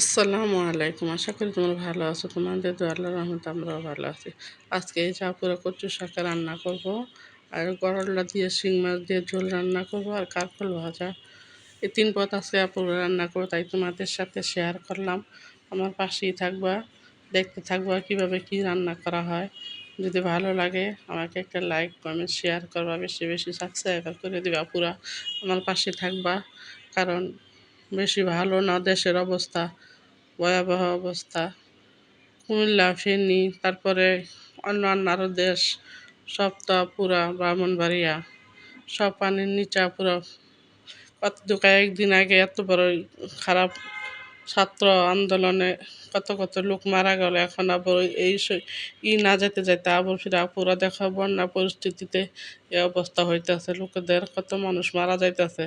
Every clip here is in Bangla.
আসসালামু আলাইকুম। আশা করি তোমরা ভালো আছো। তোমাদের আল্লাহ রহমত আমরাও ভালো আছি। আজকে এই চাপুরা কচু শাকে রান্না করব আর করলা দিয়ে শিং মাছ দিয়ে ঝোল রান্না করব আর কারকল ভাজা। এই তিন পথ আজকে আপুরা রান্না করব, তাই তোমাদের সাথে শেয়ার করলাম। আমার পাশেই থাকবা, দেখতে থাকবা কীভাবে কি রান্না করা হয়। যদি ভালো লাগে, আমাকে একটা লাইক কমেন্ট শেয়ার করবা, বেশি বেশি সাবস্ক্রাইব করে দিবা পুরা আমার পাশে থাকবা, কারণ বেশি ভালো না দেশের অবস্থা। ভয়াবহ অবস্থা। কুমিল্লা ফেনী, তারপরে অন্যান্য আরও দেশ, সপ্তাহ পুরা ব্রাহ্মণবাড়িয়া সব পানির নিচা পুরো। কত দু কয়েকদিন আগে এত বড় খারাপ ছাত্র আন্দোলনে কত কত লোক মারা গেল। এখন আবার এই ই না যেতে যেতে আবার ফিরে পুরা দেখা বন্যা পরিস্থিতিতে এ অবস্থা হইতেছে। লোকেদের কত মানুষ মারা যাইতেছে।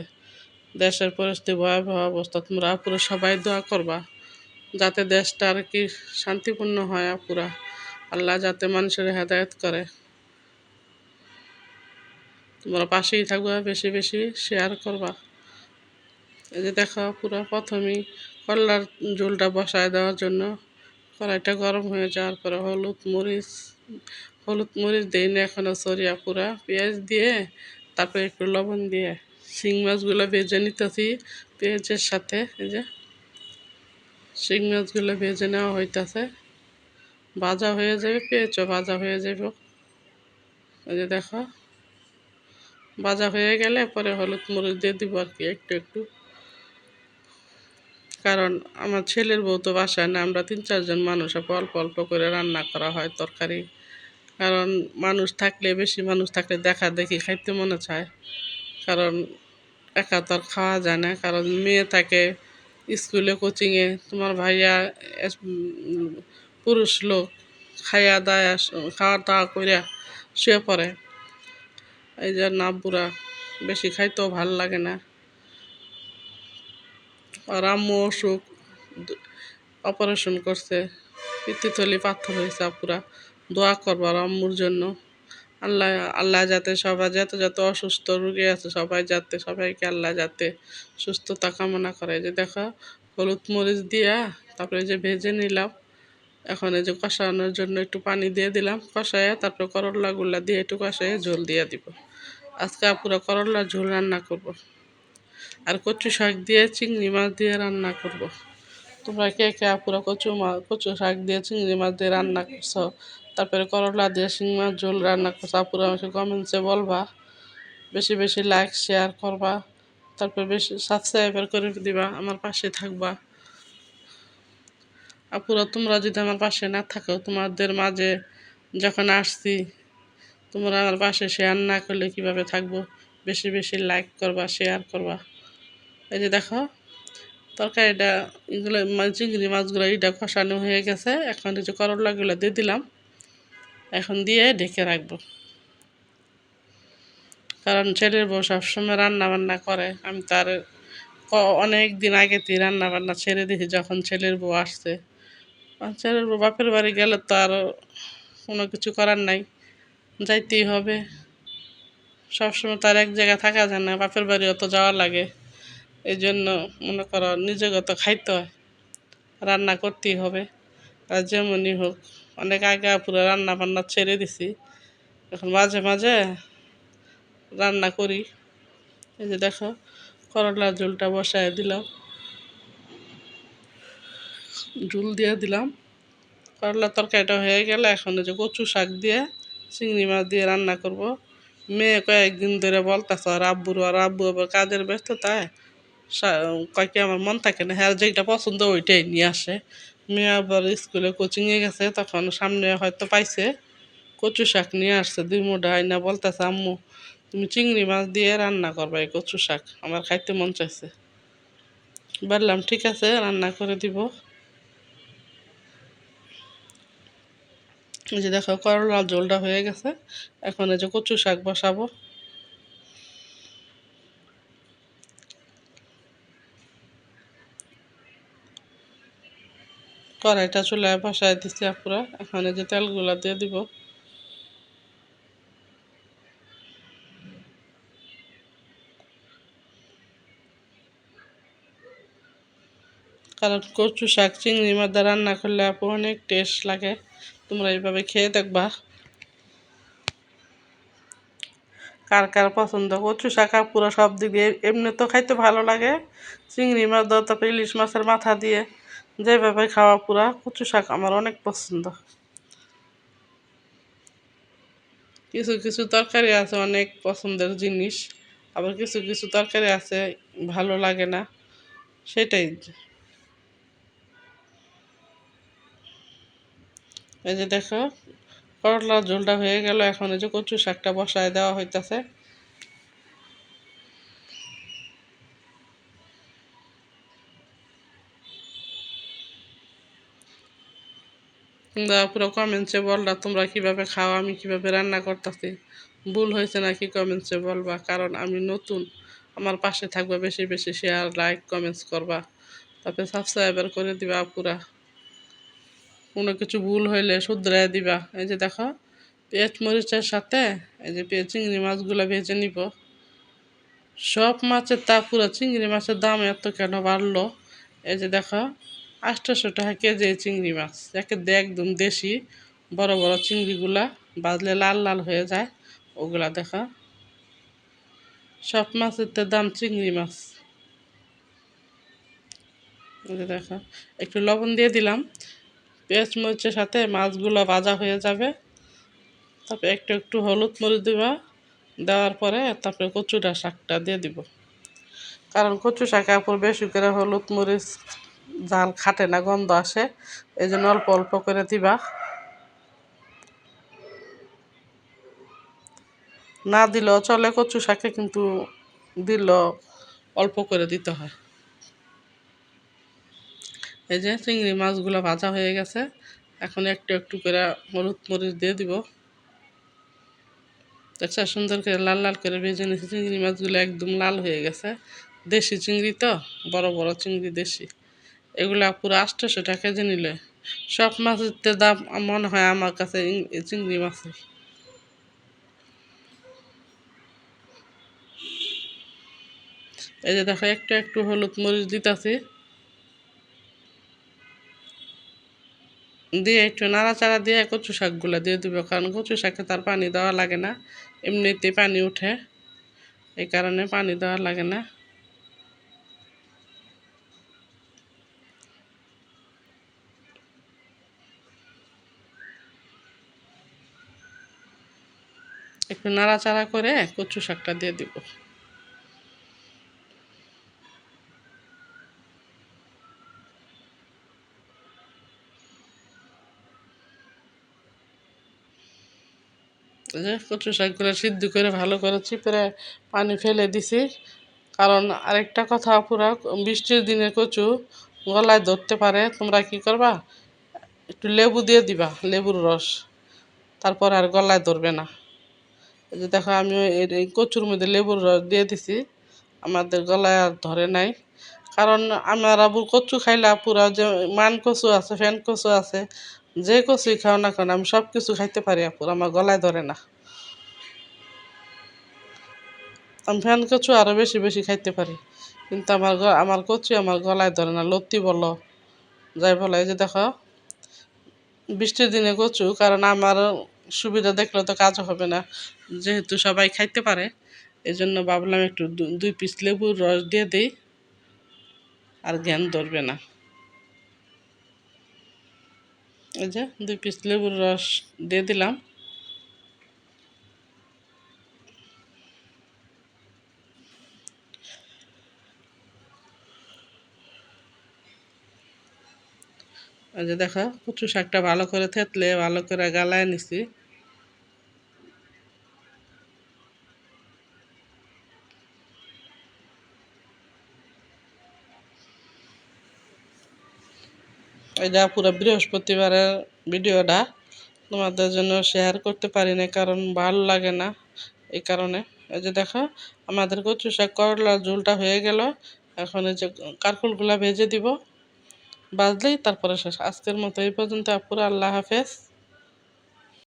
দেশের পরিস্থিতি ভয়াবহ অবস্থা। তোমরা পুরো সবাই দোয়া করবা। যাতে দেশটা আর কি শান্তিপূর্ণ হয় পুরা। আল্লাহ যাতে মানুষের হেদায়ত করে। তোমরা পাশেই থাকবা, বেশি বেশি শেয়ার করবা। এই যে দেখো, পুরো প্রথমেই কল্লার ঝোলটা বসায় দেওয়ার জন্য কড়াইটা গরম হয়ে যাওয়ার পরে হলুদ মরিচ হলুদ মরিচ দিই না এখনও সরিয়া পুরা পেঁয়াজ দিয়ে, তারপরে একটু লবণ দিয়ে শিং মাছগুলো ভেজে নিতেছি পেঁয়াজের সাথে, এই যে শিং মাছগুলো ভেজে নেওয়া হইতেছে। ভাজা হয়ে যাবে পেয়েছ ভাজা হয়ে যাব এই যে দেখো, ভাজা হয়ে গেলে পরে হলুদ মরিচ দিয়ে দিব আর কি একটু একটু। কারণ আমার ছেলের বউ তো বাসায় না, আমরা তিন চারজন মানুষ, আপ অল্প অল্প করে রান্না করা হয় তরকারি। কারণ মানুষ থাকলে, বেশি মানুষ থাকলে দেখা দেখি খাইতে মনে চায়। কারণ একা তো আর খাওয়া যায় না, কারণ মেয়ে থাকে স্কুলে কোচিংয়ে তোমার ভাইয়া পুরুষ লোক, খাইয়া দায়া, খাওয়া দাওয়া করিয়া শুয়ে পড়ে। এই জন্য আব্বুরা বেশি খাইতেও ভালো লাগে না। আর আম্মু অসুখ অপারেশন করছে পিতৃথলি পাথর হয়েছে আপুরা। দোয়া করবার আম্মুর জন্য। আল্লাহ আল্লাহ যাতে সবাই যত যত অসুস্থ রুগী আছে, সবাই যাতে, সবাইকে আল্লাহ যাতে সুস্থতা কামনা করে যে দেখা, হলুদ মরিচ দিয়া তারপরে যে ভেজে নিলাম এখন এই যে কষানোর জন্য একটু পানি দিয়ে দিলাম কষায় তারপরে করলাগুলা দিয়ে একটু কষায় ঝোল দিয়ে দিব আজকে পুরো করলা ঝোল রান্না করব। আর কচু শাক দিয়ে চিংড়ি মাছ দিয়ে রান্না করব। তোমরা কে কে পুরো কচু মাছ কচু শাক দিয়ে চিংড়ি মাছ দিয়ে রান্না করছ? তারপরে করলা দিয়ে শিং মাছ ঝোল রান্না করছ। আপুরা আমাকে কমেন্টসে বলবা। বেশি বেশি লাইক শেয়ার করবা। তারপর বেশি সাবস্ক্রাইবার করে দিবা, আমার পাশে থাকবা। আপুরা, তোমরা যদি আমার পাশে না থাকো, তোমাদের মাঝে যখন আসছি, তোমরা আমার পাশে শেয়ার না করলে কীভাবে থাকব? বেশি বেশি লাইক করবা শেয়ার করবা। এই যে দেখো তরকারিটা, এগুলো মানে চিংড়ি মাছগুলো এইটা খসানো হয়ে গেছে। এখন যে করলাগুলো দিয়ে দিলাম। এখন দিয়ে ঢেকে রাখব। কারণ ছেলের বউ সবসময় রান্না বান্না করে। আমি তার অনেক দিন আগে থেকে রান্না বান্না ছেড়ে দিয়েছি যখন ছেলের বউ আসছে। ছেলের বউ বাপের বাড়ি গেলে তো আর কোনো কিছু করার নাই। যাইতেই হবে। সবসময় তার এক জায়গায় থাকা যায় না। বাপের বাড়ি অত যাওয়া লাগে। এই জন্য মনে করো নিজেগত খাইতে হয়, রান্না করতেই হবে। আর যেমনই হোক, অনেক আগে পুরো রান্না বান্না ছেড়ে দিছি, এখন মাঝে মাঝে রান্না করি। এই যে দেখো, করলার ঝোলটা বসায় দিলাম। ঝুল দিয়ে দিলাম। করলার তরকারিটা হয়ে গেলে এখন যে কচু শাক দিয়ে, চিংড়ি মাছ দিয়ে রান্না করব। মেয়ে কয়েকদিন ধরে বলতেছে, আর আব্বুর আর আব্বু আবার কাজের ব্যস্ততায় কয়েকটি আমার মন থাকে না হ্যাঁ যেটা পছন্দ ওইটাই নিয়ে আসে। মেয়ে আবার স্কুলে কোচিংয়ে গেছে, তখন সামনে হয়তো পাইছে। কচু শাক নিয়ে আসছে, দুই মোটা আইনা বলতেছে, আম্মু, তুমি চিংড়ি মাছ দিয়ে রান্না করবে এই কচু শাক, আমার খাইতে মন চাইছে। বললাম, ঠিক আছে, রান্না করে দিব। যে দেখো করলা জলটা হয়ে গেছে, এখন এই যে কচু শাক বসাবো। কড়াইটা চুলায় বসায় দিচ্ছি আপুরা। এখন যে তেলগুলা দিয়ে দিব। কারণ কচু শাক, চিংড়ি মাছ দিয়ে রান্না করলে আপু অনেক টেস্ট লাগে। তোমরা এইভাবে খেয়ে দেখবা। কার কার পছন্দ? কচু শাক পুরো সব দিক দিয়ে এমনি তো খাইতে ভালো লাগে। চিংড়ি মাছ তারপরে ইলিশ মাছের মাথা দিয়ে। যেভাবে খাওয়া পুরা, কচু শাক আমার অনেক পছন্দ। কিছু কিছু তরকারি আছে অনেক পছন্দের জিনিস, আবার কিছু কিছু তরকারি আছে ভালো লাগে না, সেটাই। এই যে দেখো, করলার ঝোলটা হয়ে গেল, এখন এই যে কচু শাকটা বসায় দেওয়া হইতাছে। তোমরা পুরো কমেন্টসে বললা তোমরা কীভাবে খাও, আমি কীভাবে রান্না করতেছি। ভুল হয়েছে নাকি কমেন্টসে বলবা, কারণ আমি নতুন। আমার পাশে থাকবা, বেশি বেশি শেয়ার লাইক কমেন্টস করবা। তারপরে সাবস্ক্রাইবার করে দিবা পুরা কোনো কিছু ভুল হইলে শুধরাই দিবা। এই যে দেখো, পেঁয়াজ মরিচের সাথে, এই যে পেঁয়াজ, চিংড়ি মাছগুলো ভেজে নিব। সব মাছের তা পুরো চিংড়ি মাছের দাম এত কেন বাড়লো? এই যে দেখো আটশোশো টাকা কেজি চিংড়ি মাছ। একে একদম দেশি, বড় বড় চিংড়িগুলা বাজলে লাল লাল হয়ে যায়। ওগুলা দেখা। সব মাছের তো দাম চিংড়ি মাছ। দেখা। একটু লবণ দিয়ে দিলাম। পেঁয়াজ মরিচের সাথে মাছগুলো ভাজা হয়ে যাবে। তারপরে একটু একটু হলুদ মরিচ দিবা। দেওয়ার পরে তারপরে কচুটা শাকটা দিয়ে দিব। কারণ কচু শাকের উপর বেশি করে হলুদ মরিচ জাল খাটে না, গন্ধ আসে। এই জন্য অল্প অল্প করে দিবা। না দিলেও চলে, কচু শাকে কিন্তু দিল অল্প করে দিতে হয়। এই যে চিংড়ি মাছগুলো ভাজা হয়ে গেছে। এখন একটু একটু করে হলুদ মরিচ দিয়ে দিব। দেখছা, সুন্দর করে লাল লাল করে ভেজে নিয়েছি। চিংড়ি মাছগুলো একদম লাল হয়ে গেছে। দেশি চিংড়ি তো, বড় বড় চিংড়ি দেশি। এগুলা পুরো আটশোশো টাকা কেজি নিলে। সব মাছের দাম মনে হয় আমার কাছে চিংড়ি মাছের। এই যে দেখো, একটু একটু হলুদ মরিচ দিতেছি। দিয়ে একটু নাড়াচাড়া দিয়ে কচু শাকগুলো দিয়ে দিব, কারণ কচু শাকে তার পানি দেওয়া লাগে না। এমনিতে পানি উঠে, এই কারণে পানি দেওয়া লাগে না। একটু নাড়াচাড়া করে কচু শাকটা দিয়ে দিব। যে কচু শাকগুলো সিদ্ধ করে ভালো করে চিপড়ে পানি ফেলে দিছি। কারণ আরেকটা কথা, পুরা বৃষ্টির দিনে কচু গলায় ধরতে পারে। তোমরা কি করবা? একটু লেবু দিয়ে দিবা, লেবুর রস। তারপর আর গলায় ধরবে না। যে দেখো আমি এই কচুর মধ্যে লেবুর রস দিয়ে দিছি। আমাদের গলায় আর ধরে নাই। কারণ আমার আবু কচু খাইলা পুরা যে মান কচু আছে, ফ্যান কচু আছে, যে কচুই খাও না কেন, আমি সব কিছু খাইতে পারি আপুর, আমার গলায় ধরে না। আমি ফ্যান কচু আরও বেশি বেশি খাইতে পারি। কিন্তু আমার আমার কচু আমার গলায় ধরে না লত্তি বলো, যাই বলো, এই যে দেখো, বৃষ্টির দিনে কচু, কারণ আমার সুবিধা দেখলে তো কাজ হবে না। যেহেতু সবাই খাইতে পারে এই জন্য ভাবলাম একটু দুই পিস লেবুর রস দিয়ে দিই, আর জ্ঞান ধরবে না। এই যে দুই পিস লেবুর রস দিয়ে দিলাম। যে দেখো কচু শাকটা ভালো করে থেতলে, ভালো করে গালায় নিছি। এটা পুরো বৃহস্পতিবারের ভিডিওটা। তোমাদের জন্য শেয়ার করতে পারি না কারণ ভালো লাগে না এই কারণে। এই যে দেখো, আমাদের কচু শাক করলার ঝোলটা হয়ে গেল। এখন এই যে কারকুলগুলা ভেজে দিব। বাজলেই তারপরে শেষ। আজকের মতো এই পর্যন্ত। আপুরা আল্লাহ হাফেজ।